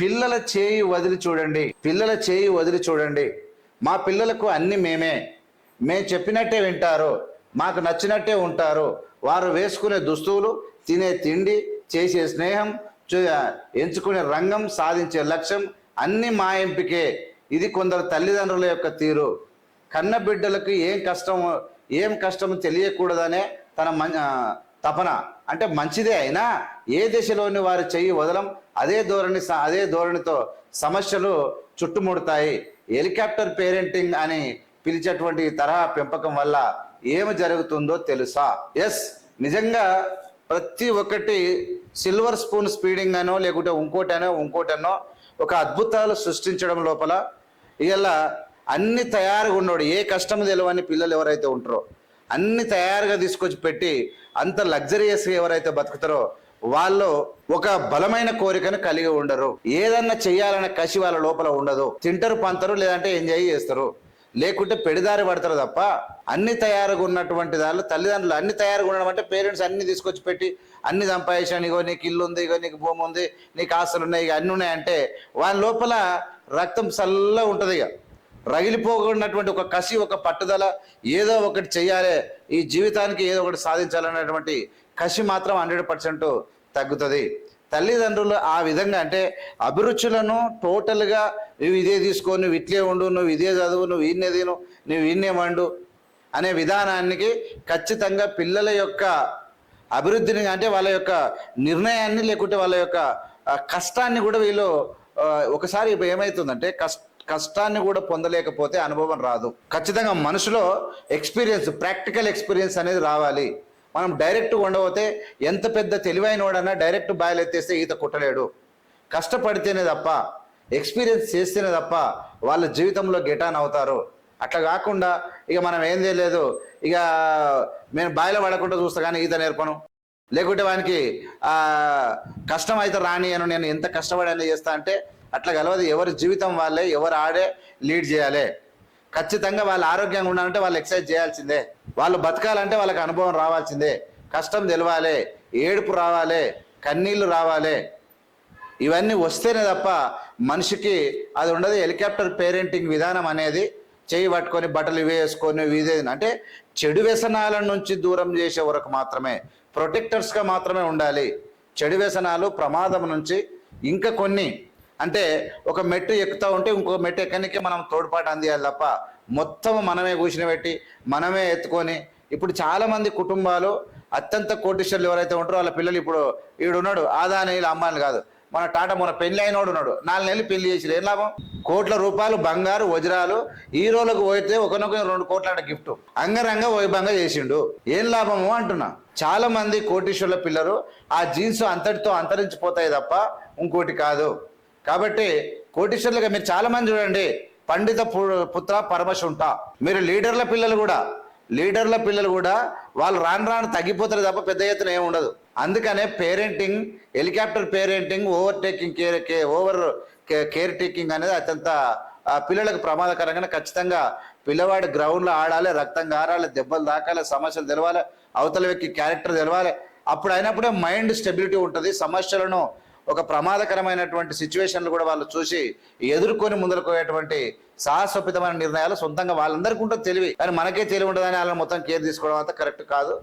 పిల్లల చేయి వదిలి చూడండి. పిల్లల చేయి వదిలి చూడండి. మా పిల్లలకు అన్ని మేమే. మేము చెప్పినట్టే వింటారు. మాకు నచ్చినట్టే ఉంటారు. వారు వేసుకునే దుస్తువులు తినే తిండి చేసే స్నేహం ఎంచుకునే రంగం సాధించే లక్ష్యం అన్ని మా ఎంపికే. ఇది కొందరు తల్లిదండ్రుల యొక్క తీరు. కన్న బిడ్డలకు ఏం కష్టం ఏం కష్టం తెలియకూడదనే తన మం తపన. అంటే మంచిదే అయినా ఏ దిశలోని వారు చెయ్యి వదలం అదే ధోరణి స- అదే ధోరణితో సమస్యలు చుట్టుముడతాయి. హెలికాప్టర్ పేరెంటింగ్ అని పిలిచేటువంటి తరహా పెంపకం వల్ల ఏమి జరుగుతుందో తెలుసా? ఎస్ నిజంగా ప్రతి ఒక్కటి సిల్వర్ స్పూన్ స్పీడింగ్ అనో లేకుంటే ఇంకోటనో ఇంకోటనో ఒక అద్భుతాలు సృష్టించడం లోపల ఇలా అన్ని తయారుగా ఉన్నాడు ఏ కష్టం తెలియని పిల్లలు ఎవరైతే ఉంటారో అన్ని తయారుగా తీసుకొచ్చి పెట్టి అంత లగ్జరియస్గా ఎవరైతే బతుకుతారో వాళ్ళు ఒక బలమైన కోరికను కలిగి ఉండరు. ఏదన్నా చేయాలనే కసి వాళ్ళ లోపల ఉండదు. తింటారు పంతరు లేదంటే ఎంజాయ్ చేస్తారు. లేకుంటే పెడిదారి పడతారు తప్ప అన్ని తయారుగా ఉన్నటువంటి దానిలో తల్లిదండ్రులు అన్ని తయారుగా ఉండడం అంటే పేరెంట్స్ అన్ని తీసుకొచ్చి పెట్టి అన్ని సంపాదించాను ఇగో నీకు ఇల్లు ఉంది ఇగో నీకు భూమి ఉంది నీకు ఆస్తులు ఉన్నాయి ఇక అన్ని ఉన్నాయంటే వాళ్ళ లోపల రక్తం చల్లగా ఉంటుంది ఇక రగిలిపోకున్నటువంటి ఒక కసి ఒక పట్టుదల ఏదో ఒకటి చేయాలి ఈ జీవితానికి ఏదో ఒకటి సాధించాలనేటువంటి కసి మాత్రం హండ్రెడ్ పర్సెంట్ తగ్గుతుంది. తల్లిదండ్రులు ఆ విధంగా అంటే అభిరుచులను టోటల్గా నువ్వు ఇదే తీసుకో నువ్వు ఇట్లే ఉండు నువ్వు ఇదే చదువు నువ్వు ఈయనే తిను నువ్వు ఈయనే వండు అనే విధానానికి ఖచ్చితంగా పిల్లల యొక్క అభివృద్ధిని అంటే వాళ్ళ యొక్క నిర్ణయాన్ని లేకుంటే వాళ్ళ యొక్క కష్టాన్ని కూడా వీళ్ళు ఒకసారి ఏమవుతుందంటే కష్ట కష్టాన్ని కూడా పొందలేకపోతే అనుభవం రాదు. ఖచ్చితంగా మనసులో ఎక్స్పీరియన్స్ ప్రాక్టికల్ ఎక్స్పీరియన్స్ అనేది రావాలి. మనం డైరెక్ట్ ఉండబోతే ఎంత పెద్ద తెలివైన వాడన్నా డైరెక్ట్ బాయిల్ ఎత్తేస్తే ఈత కుట్టలేడు. కష్టపడితేనే తప్ప ఎక్స్పీరియన్స్ చేస్తేనే తప్ప వాళ్ళ జీవితంలో గెటాన్ అవుతారు. అట్లా కాకుండా ఇక మనం ఏం చేయలేదు. ఇక నేను బాయిలో పడకుండా చూస్తా కానీ ఈత నేర్పను. లేకుంటే వానికి కష్టం అయితే రాని నేను ఎంత కష్టపడి చేస్తా అంటే అట్లా కలవదు. ఎవరి జీవితం వాళ్ళే ఎవరు ఆడే లీడ్ చేయాలి. ఖచ్చితంగా వాళ్ళు ఆరోగ్యంగా ఉండాలంటే వాళ్ళు ఎక్సర్సైజ్ చేయాల్సిందే. వాళ్ళు బతకాలంటే వాళ్ళకి అనుభవం రావాల్సిందే. కష్టం తెలవాలి ఏడుపు రావాలి కన్నీళ్ళు రావాలి. ఇవన్నీ వస్తేనే తప్ప మనిషికి అది ఉండదు. హెలికాప్టర్ పేరెంటింగ్ విధానం అనేది చేయి పట్టుకొని బట్టలు వేసుకొని ఇదే అంటే చెడు వ్యసనాల నుంచి దూరం చేసే వరకు మాత్రమే ప్రొటెక్టర్స్గా మాత్రమే ఉండాలి. చెడు వ్యసనాలు ప్రమాదం నుంచి ఇంకా కొన్ని అంటే ఒక మెట్టు ఎక్కుతూ ఉంటే ఇంకో మెట్టు ఎక్కడానికి మనం తోడ్పాటు అందియాలి తప్ప మొత్తం మనమే కూర్చుని పెట్టి మనమే ఎత్తుకొని ఇప్పుడు చాలా మంది కుటుంబాలు అత్యంత కోటీశ్వర్లు ఎవరైతే ఉంటారో వాళ్ళ పిల్లలు ఇప్పుడు ఈడున్నాడు. ఆదాని అమ్మాయిలు కాదు. మన టాటా మన పెళ్ళి అయినోడు ఉన్నాడు. నాలుగు నెలలు పెళ్ళి చేసి ఏం లాభం? కోట్ల రూపాయలు బంగారు వజ్రాలు. హీరోలకు పోయితే ఒకనొక రెండు కోట్ల గిఫ్ట్. అంగరంగ వైభవంగా చేసిండు. ఏం లాభము అంటున్నా? చాలా మంది కోటీశ్వర్ల పిల్లలు ఆ జీన్స్ అంతటితో అంతరించిపోతాయి తప్ప ఇంకోటి కాదు. కాబట్టి కోటీశ్వర్లుగా మీరు చాలా మంది చూడండి పండిత పు- పుత్ర పరమశుంట మీరు లీడర్ల పిల్లలు కూడా లీడర్ల పిల్లలు కూడా వాళ్ళు రాను రాను తగ్గిపోతారు తప్ప పెద్ద ఎత్తున ఏమి ఉండదు. అందుకనే parenting helicopter parenting over taking care కే ఓవర్ కేర్ టేకింగ్ అనేది అత్యంత పిల్లలకు ప్రమాదకరంగా ఖచ్చితంగా పిల్లవాడు గ్రౌండ్లో ఆడాలి రక్తం గారాలి దెబ్బలు తాకాలి సమస్యలు తెలవాలి అవతల వ్యక్తి క్యారెక్టర్ తెలవాలి. అప్పుడు అయినప్పుడే మైండ్ స్టెబిలిటీ ఉంటుంది సమస్యలను ఒక ప్రమాదకరమైనటువంటి సిచ్యువేషన్లు కూడా వాళ్ళు చూసి ఎదుర్కొని ముందరకోయేటువంటి సాహసోపితమైన నిర్ణయాలు సొంతంగా వాళ్ళందరికీ ఉంటుంది తెలివి. కానీ మనకే తెలివి ఉండదని వాళ్ళని మొత్తం కేర్ తీసుకోవడం అంతా కరెక్ట్ కాదు.